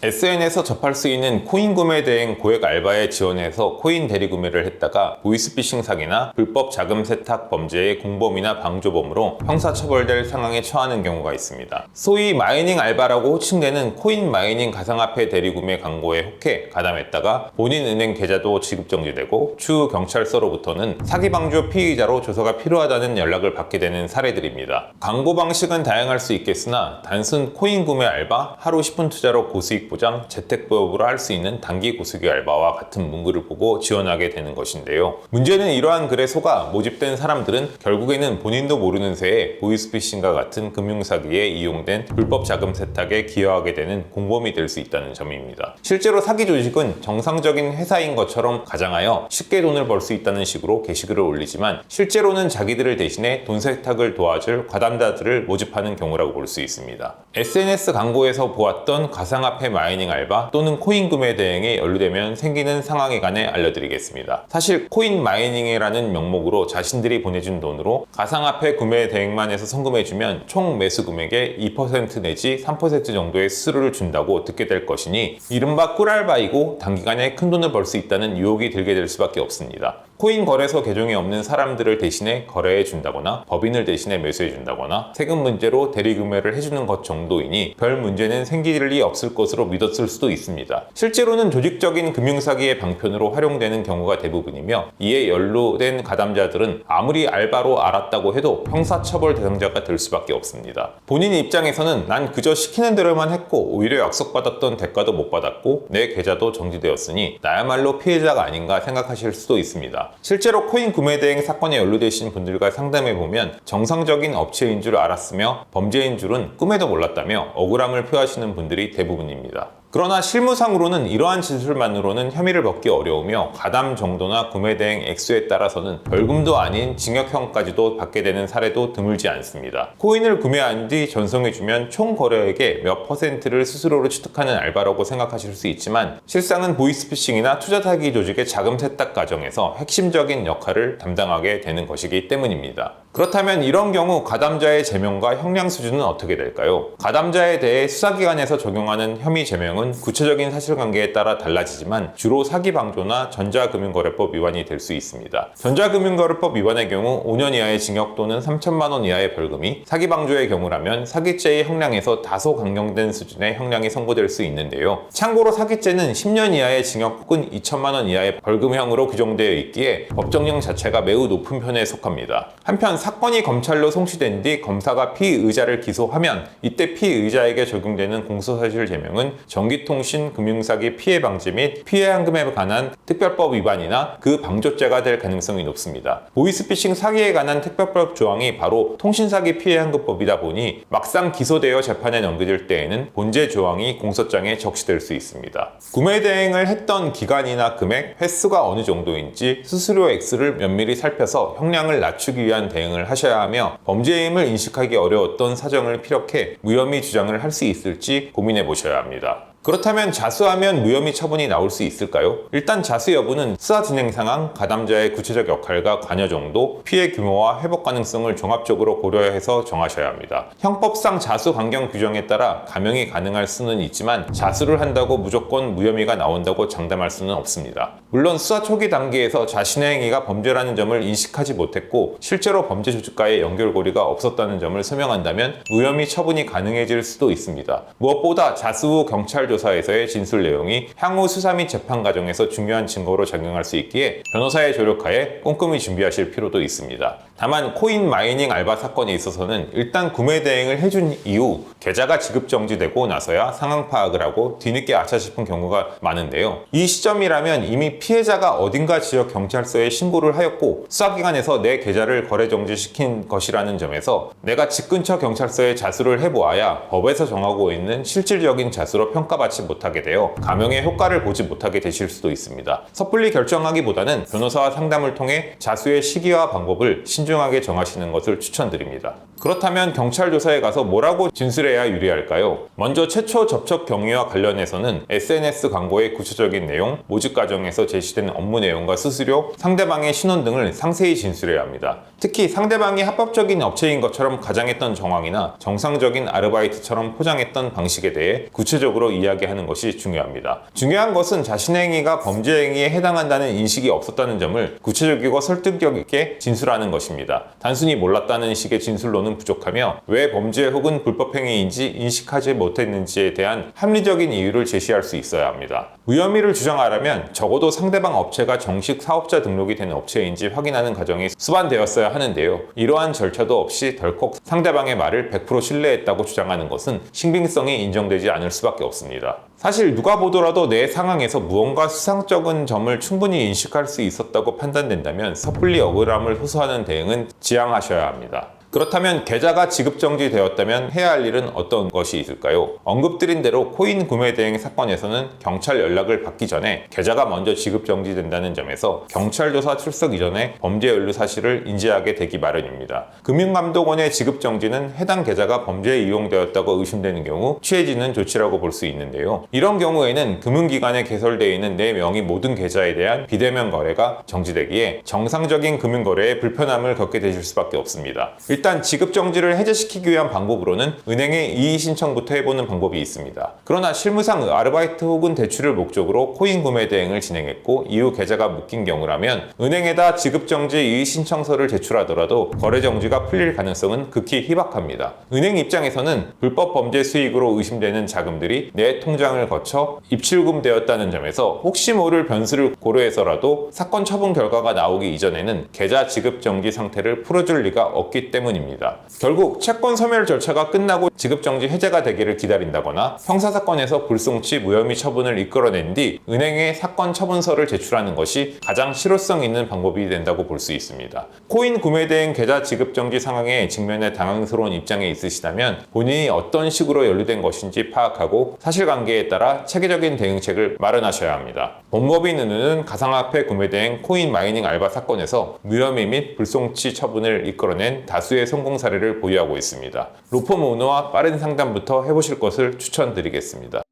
SN에서 접할 수 있는 코인 구매 대행 고액 알바에 지원해서 코인 대리 구매를 했다가 보이스피싱 사기나 불법 자금 세탁 범죄의 공범이나 방조범으로 형사 처벌될 상황에 처하는 경우가 있습니다. 소위 마이닝 알바라고 호칭되는 코인 마이닝 가상화폐 대리 구매 광고에 혹해 가담했다가 본인 은행 계좌도 지급 정지되고 추후 경찰서로부터는 사기 방조 피의자로 조사가 필요하다는 연락을 받게 되는 사례들입니다. 광고 방식은 다양할 수 있겠으나 단순 코인 구매 알바, 하루 10분 투자로 고수익 보장, 재택부업으로 할 수 있는 단기 고수익 알바와 같은 문구를 보고 지원하게 되는 것인데요. 문제는 이러한 글에 속아 모집된 사람들은 결국에는 본인도 모르는 새에 보이스피싱과 같은 금융사기에 이용된 불법 자금 세탁에 기여하게 되는 공범이 될 수 있다는 점입니다. 실제로 사기 조직은 정상적인 회사인 것처럼 가장하여 쉽게 돈을 벌 수 있다는 식으로 게시글을 올리지만 실제로는 자기들을 대신해 돈 세탁을 도와줄 과담자들을 모집하는 경우라고 볼 수 있습니다. SNS 광고에서 보았던 가상화폐 마이닝 알바 또는 코인 구매 대행에 연루되면 생기는 상황에 관해 알려드리겠습니다. 사실 코인 마이닝이라는 명목으로 자신들이 보내준 돈으로 가상화폐 구매 대행만 해서 성금해주면 총 매수 금액의 2% 내지 3% 정도의 수수료를 준다고 듣게 될 것이니 이른바 꿀알바이고 단기간에 큰 돈을 벌 수 있다는 유혹이 들게 될 수밖에 없습니다. 코인 거래소 계정이 없는 사람들을 대신해 거래해 준다거나 법인을 대신해 매수해 준다거나 세금 문제로 대리 구매를 해주는 것 정도이니 별 문제는 생길 일이 없을 것으로 믿었을 수도 있습니다. 실제로는 조직적인 금융사기의 방편으로 활용되는 경우가 대부분이며 이에 연루된 가담자들은 아무리 알바로 알았다고 해도 형사처벌 대상자가 될 수밖에 없습니다. 본인 입장에서는 난 그저 시키는 대로만 했고 오히려 약속받았던 대가도 못 받았고 내 계좌도 정지되었으니 나야말로 피해자가 아닌가 생각하실 수도 있습니다. 실제로 코인 구매 대행 사건에 연루되신 분들과 상담해 보면 정상적인 업체인 줄 알았으며 범죄인 줄은 꿈에도 몰랐다며 억울함을 표하시는 분들이 대부분입니다. 그러나 실무상으로는 이러한 진술만으로는 혐의를 벗기 어려우며 가담 정도나 구매 대행 액수에 따라서는 벌금도 아닌 징역형까지도 받게 되는 사례도 드물지 않습니다. 코인을 구매한 뒤 전송해주면 총 거래액의 몇 퍼센트를 스스로로 취득하는 알바라고 생각하실 수 있지만 실상은 보이스피싱이나 투자 사기 조직의 자금 세탁 과정에서 핵심적인 역할을 담당하게 되는 것이기 때문입니다. 그렇다면 이런 경우 가담자의 제명과 형량 수준은 어떻게 될까요? 가담자에 대해 수사기관에서 적용하는 혐의 제명은 구체적인 사실관계에 따라 달라지지만 주로 사기방조나 전자금융거래법 위반이 될 수 있습니다. 전자금융거래법 위반의 경우 5년 이하의 징역 또는 3천만 원 이하의 벌금이 사기방조의 경우라면 사기죄의 형량에서 다소 강경된 수준의 형량이 선고될 수 있는데요. 참고로 사기죄는 10년 이하의 징역 혹은 2천만 원 이하의 벌금형으로 규정되어 있기에 법정형 자체가 매우 높은 편에 속합니다. 한편 사건이 검찰로 송치된 뒤 검사가 피의자를 기소하면 이때 피의자에게 적용되는 공소사실 제명은 전기통신 금융사기 피해 방지 및 피해 환금에 관한 특별법 위반이나 그 방조죄가 될 가능성이 높습니다. 보이스피싱 사기에 관한 특별법 조항이 바로 통신사기 피해 환급법이다 보니 막상 기소되어 재판에 넘겨질 때에는 본제 조항이 공소장에 적시될 수 있습니다. 구매 대행을 했던 기간이나 금액, 횟수가 어느 정도인지 수수료 액수를 면밀히 살펴서 형량을 낮추기 위한 대응 을 하셔야 하며 범죄임을 인식하기 어려웠던 사정을 피력해 무혐의 주장을 할 수 있을지 고민해 보셔야 합니다. 그렇다면 자수하면 무혐의 처분이 나올 수 있을까요? 일단 자수 여부는 수사 진행 상황, 가담자의 구체적 역할과 관여 정도, 피해 규모와 회복 가능성을 종합적으로 고려해서 정하셔야 합니다. 형법상 자수 강경 규정에 따라 감형이 가능할 수는 있지만 자수를 한다고 무조건 무혐의가 나온다고 장담할 수는 없습니다. 물론 수사 초기 단계에서 자신의 행위가 범죄라는 점을 인식하지 못했고 실제로 범죄 조직과의 연결고리가 없었다는 점을 설명한다면 무혐의 처분이 가능해질 수도 있습니다. 무엇보다 자수 후 경찰 조사 에서의 진술 내용이 향후 수사 및 재판 과정에서 중요한 증거로 작용할 수 있기에 변호사의 조력하에 꼼꼼히 준비하실 필요도 있습니다. 다만 코인 마이닝 알바 사건에 있어서는 일단 구매 대행을 해준 이후 계좌가 지급 정지되고 나서야 상황 파악을 하고 뒤늦게 아차 싶은 경우가 많은데요. 이 시점이라면 이미 피해자가 어딘가 지역 경찰서에 신고를 하였고 수사기관에서 내 계좌를 거래 정지시킨 것이라는 점에서 내가 집 근처 경찰서에 자수를 해보아야 법에서 정하고 있는 실질적인 자수로 평가받 지 못하게 되어 감형의 효과를 보지 못하게 되실 수도 있습니다. 섣불리 결정하기보다는 변호사와 상담을 통해 자수의 시기와 방법을 신중하게 정하시는 것을 추천드립니다. 그렇다면 경찰 조사에 가서 뭐라고 진술해야 유리할까요? 먼저 최초 접촉 경위와 관련해서는 SNS 광고의 구체적인 내용, 모집 과정에서 제시된 업무 내용과 수수료, 상대방의 신원 등을 상세히 진술해야 합니다. 특히 상대방이 합법적인 업체인 것처럼 가장했던 정황이나 정상적인 아르바이트처럼 포장했던 방식에 대해 구체적으로 이야기하는 것이 중요합니다. 중요한 것은 자신의 행위가 범죄 행위에 해당한다는 인식이 없었다는 점을 구체적이고 설득력 있게 진술하는 것입니다. 단순히 몰랐다는 식의 진술로는 부족하며 왜 범죄 혹은 불법 행위인지 인식하지 못했는지에 대한 합리적인 이유를 제시할 수 있어야 합니다. 무혐의를 주장하려면 적어도 상대방 업체가 정식 사업자 등록이 된 업체인지 확인하는 과정이 수반되었어야 하는데요. 이러한 절차도 없이 덜컥 상대방의 말을 100% 신뢰했다고 주장하는 것은 신빙성이 인정되지 않을 수밖에 없습니다. 사실 누가 보더라도 내 상황에서 무언가 수상적인 점을 충분히 인식할 수 있었다고 판단된다면 섣불리 억울함을 호소하는 대응은 지양하셔야 합니다. 그렇다면 계좌가 지급정지되었다면 해야 할 일은 어떤 것이 있을까요? 언급드린 대로 코인 구매 대행 사건에서는 경찰 연락을 받기 전에 계좌가 먼저 지급정지된다는 점에서 경찰 조사 출석 이전에 범죄 연루 사실을 인지하게 되기 마련입니다. 금융감독원의 지급정지는 해당 계좌가 범죄에 이용되었다고 의심되는 경우 취해지는 조치라고 볼 수 있는데요. 이런 경우에는 금융기관에 개설되어 있는 내 명의 모든 계좌에 대한 비대면 거래가 정지되기에 정상적인 금융거래에 불편함을 겪게 되실 수밖에 없습니다. 일단 지급 정지를 해제시키기 위한 방법으로는 은행에 이의 신청부터 해보는 방법이 있습니다. 그러나 실무상 아르바이트 혹은 대출을 목적으로 코인 구매 대행을 진행했고 이후 계좌가 묶인 경우라면 은행에다 지급 정지 이의 신청서를 제출하더라도 거래 정지가 풀릴 가능성은 극히 희박합니다. 은행 입장에서는 불법 범죄 수익으로 의심되는 자금들이 내 통장을 거쳐 입출금되었다는 점에서 혹시 모를 변수를 고려해서라도 사건 처분 결과가 나오기 이전에는 계좌 지급 정지 상태를 풀어줄 리가 없기 때문 입니다. 결국 채권 소멸 절차가 끝나고 지급 정지 해제가 되기를 기다린다거나 형사 사건에서 불송치 무혐의 처분을 이끌어낸 뒤 은행에 사건 처분서를 제출하는 것이 가장 실효성 있는 방법이 된다고 볼 수 있습니다. 코인 구매 대행 계좌 지급 정지 상황에 직면해 당황스러운 입장에 있으시다면 본인이 어떤 식으로 연루된 것인지 파악하고 사실관계에 따라 체계적인 대응책을 마련하셔야 합니다. 법무법인 은우는 가상화폐 구매 대행 코인 마이닝 알바 사건에서 무혐의 및 불송치 처분을 이끌어낸 다수의 성공 사례를 보유하고 있습니다. 로펌 오너와 빠른 상담부터 해보실 것을 추천드리겠습니다.